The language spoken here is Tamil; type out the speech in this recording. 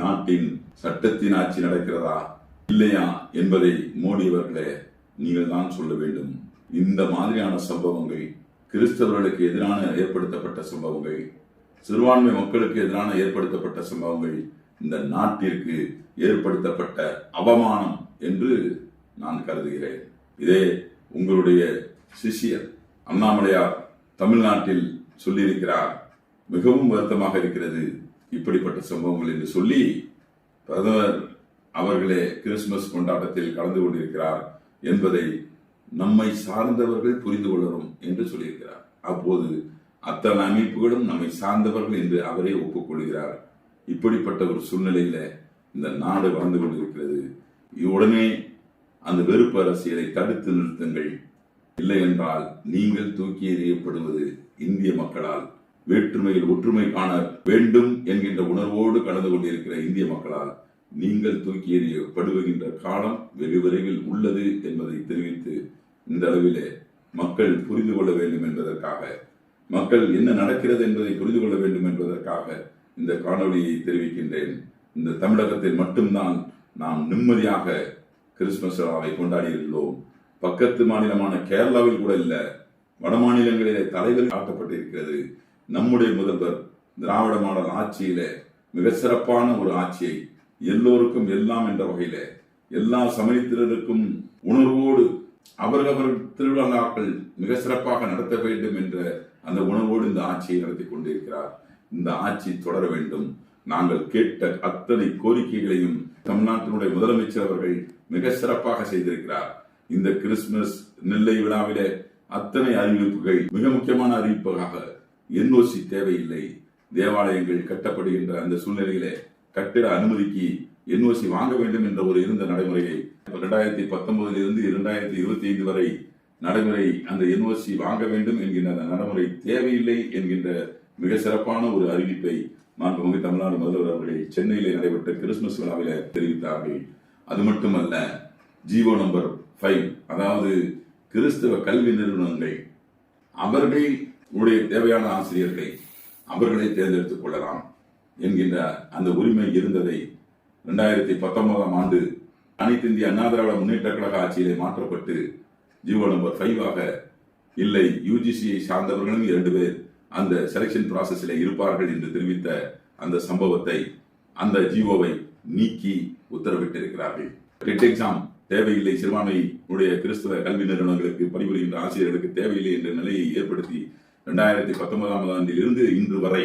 நாட்டின் சட்டத்தின் ஆட்சி நடக்கிறதா இல்லையா என்பதை மோடி அவர்களே நீங்கள் தான் சொல்ல வேண்டும். இந்த மாதிரியான சம்பவங்கள் கிறிஸ்தவர்களுக்கு எதிரான ஏற்படுத்தப்பட்ட சம்பவங்கள் சிறுபான்மை மக்களுக்கு எதிரான ஏற்படுத்தப்பட்ட சம்பவங்கள் இந்த நாட்டிற்கு ஏற்படுத்தப்பட்ட அவமானம் என்று நான் கருதுகிறேன். இதே உங்களுடைய சிஷ்யர் அண்ணாமலையார் தமிழ்நாட்டில் சொல்லியிருக்கிறார். மிகவும் வருத்தமாக இருக்கிறது. இப்படிப்பட்ட சம்பவங்கள் என்று சொல்லி பிரதமர் அவர்களே கிறிஸ்துமஸ் கொண்டாட்டத்தில் கலந்து கொண்டிருக்கிறார் என்பதை நம்மை சார்ந்தவர்கள் புரிந்து கொள்ளணும் என்று சொல்லியிருக்கிறார். அப்போது அத்தனை அமைப்புகளும் நம்மை சார்ந்தவர்கள் என்று அவரே ஒப்புக்கொள்கிறார். இப்படிப்பட்ட ஒரு சூழ்நிலையில இந்த நாடு வாழ்ந்து கொண்டிருக்கிறது. உடனே அந்த வெறுப்பு அரசியலை தடுத்து நிறுத்துங்கள். இல்லை என்றால் நீங்கள் தூக்கி எறியப்படுவது இந்திய மக்களால் வேற்றுமையில் ஒற்றுமை காண வேண்டும் என்கின்ற உணர்வோடு கலந்து கொண்டிருக்கிற இந்திய மக்களால் நீங்கள் தூக்கி எறியப்படுகின்ற காலம் வெகு விரைவில் உள்ளது என்பதை தெரிவித்து இந்த அளவிலே மக்கள் புரிந்து கொள்ள வேண்டும் என்பதற்காக மக்கள் என்ன நடக்கிறது என்பதை புரிந்து கொள்ள வேண்டும் என்பதற்காக இந்த காணொளியை தெரிவிக்கின்றேன். இந்த தமிழகத்தில் மட்டும்தான் நாம் நிம்மதியாக கிறிஸ்துமஸ் விழாவை கொண்டாடியுள்ளோம். பக்கத்து மாநிலமான கேரளாவில் கூட இல்ல வட மாநிலங்களிலே தலைவர் காட்டப்பட்டிருக்கிறது நம்முடைய முதல்வர் திராவிட மாடல் ஆட்சியில மிக சிறப்பான ஒரு ஆட்சியை எல்லோருக்கும் எல்லாம் என்ற வகையில எல்லா சமயத்தினருக்கும் உணர்வோடு அவரவர் திருவிழாக்கள் மிக சிறப்பாக நடத்த வேண்டும் என்ற அந்த உணர்வோடு இந்த ஆட்சியை நடத்தி கொண்டிருக்கிறார். இந்த ஆட்சி தொடர வேண்டும். நாங்கள் கேட்ட அத்தனை கோரிக்கைகளையும் தமிழ்நாட்டினுடைய முதலமைச்சர் அவர்கள் மிக சிறப்பாக செய்திருக்கிறார். இந்த கிறிஸ்துமஸ் நெல்லை விழாவில அத்தனை அறிவிப்புகள் மிக முக்கியமான அறிவிப்பாக என்ஓசி தேவையில்லை. தேவாலயங்கள் கட்டப்படுகின்ற அந்த சூழ்நிலையிலே கட்டிட அனுமதிக்கு என்ஓசி வாங்க வேண்டும் என்ற ஒரு இருந்த நடைமுறையை இரண்டாயிரத்தி பத்தொன்பதில் இருந்து இரண்டாயிரத்தி இருபத்தி ஐந்து வரை நடைமுறை அந்த என்ஓசி வாங்க வேண்டும் என்கின்ற அந்த நடைமுறை தேவையில்லை என்கின்ற மிக சிறப்பான ஒரு அறிவிப்பை மாண்புமிகு தமிழ்நாடு முதல்வர் அவர்கள் சென்னையிலே நடைபெற்ற கிறிஸ்துமஸ் விழாவில் தெரிவித்தார்கள். அது மட்டுமல்ல ஜீவோ நம்பர் ஃபைவ் அதாவது கிறிஸ்தவ கல்வி நிறுவனங்கள் அவர்கள் உடைய தேவையான ஆசிரியர்களை அவர்களை தேர்ந்தெடுத்துக் கொள்ளலாம் என்கின்ற அந்த உரிமை இருந்ததை இரண்டாயிரத்தி பத்தொன்பதாம் ஆண்டு அனைத்து இந்திய அண்ணா திராவிட முன்னேற்ற கழக ஆட்சியிலே மாற்றப்பட்டு ஜீவோ நம்பர் ஃபைவ் ஆக இல்லை யூஜிசியை சார்ந்தவர்களும் இரண்டு பேர் அந்த செலெக்ஷன் ப்ராசஸில் இருப்பார்கள் என்று தெரிவித்த அந்த சம்பவத்தை அந்த ஜீவோவை நீக்கி உத்தரவிட்டிருக்கிறார்கள். டெட் எக்ஸாம் தேவையில்லை சிறுபான்மையினுடைய கிறிஸ்தவ கல்வி நிறுவனங்களுக்கு பணிபுரிகின்ற ஆசிரியர்களுக்கு தேவையில்லை என்ற நிலையை ஏற்படுத்தி ரெண்டாயிரத்தி பத்தொன்பதாம் ஆண்டில் இருந்து இன்று வரை